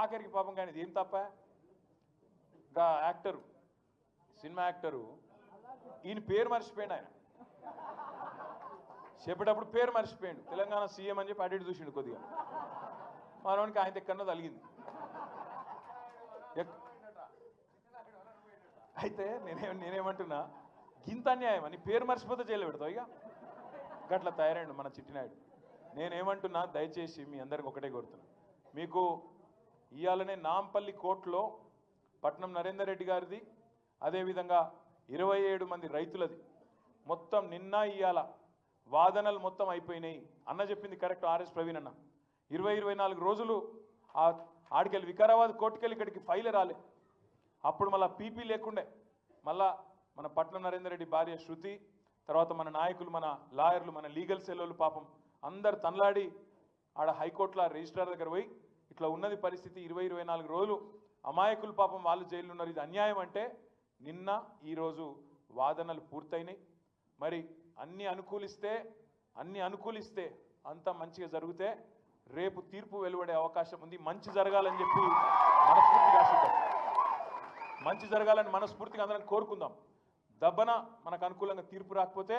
ఆఖరికి పాపం కానీ ఇది ఏం తప్ప? యాక్టరు సినిమా యాక్టరు ఈయన పేరు మర్చిపోయాడు ఆయన. చెప్పేటప్పుడు పేరు మర్చిపోయాడు. తెలంగాణ సీఎం అని చెప్పి అడిగి చూసిండు కొద్దిగా. మనవానికి ఆయన ఎక్కడో తలిగింది అయితే నేనే నేనేమంటున్నా గింత అన్యాయం అని పేరు మర్చిపోతే జైలు పెడతావు ఇక. గట్ల తయారైండు మన చిట్టినాయుడు. నేనేమంటున్నా దయచేసి మీ అందరికి ఒకటే కోరుతున్నా. మీకు ఇవాళనే నాంపల్లి కోర్టులో పట్నం నరేందర్ రెడ్డి గారిది అదేవిధంగా ఇరవై ఏడు మంది రైతులది. మొత్తం నిన్న ఇవాళ వాదనలు మొత్తం అయిపోయినాయి. అన్న చెప్పింది కరెక్ట్ ఆర్ఎస్ ప్రవీణ్ అన్న. ఇరవై ఇరవై నాలుగు రోజులు ఆ ఆడికెళ్ళి వికారాబాద్ కోర్టుకెళ్ళి ఇక్కడికి ఫైల్ రాలే. అప్పుడు మళ్ళా పీపీ లేకుండే. మళ్ళా మన పట్నం నరేందర్ రెడ్డి భార్య శృతి తర్వాత మన నాయకులు మన లాయర్లు మన లీగల్ సెల్లోలు పాపం అందరు తనలాడి ఆడ హైకోర్టులో రిజిస్ట్రార్ దగ్గర పోయి ఇట్లా ఉన్నది పరిస్థితి ఇరవై ఇరవై నాలుగు రోజులు అమాయకులు పాపం వాళ్ళు జైలు ఉన్నారు ఇది అన్యాయం అంటే నిన్న ఈరోజు వాదనలు పూర్తయినాయి. మరి అన్ని అనుకూలిస్తే అన్ని అనుకూలిస్తే అంత మంచిగా జరిగితే రేపు తీర్పు వెలువడే అవకాశం ఉంది. మంచి జరగాలని చెప్పి మనస్ఫూర్తిగా ఆశిద్దాం. మంచి జరగాలని మనస్ఫూర్తిగా అందరం కోరుకుందాం. దబ్బన మనకు అనుకూలంగా తీర్పు రాకపోతే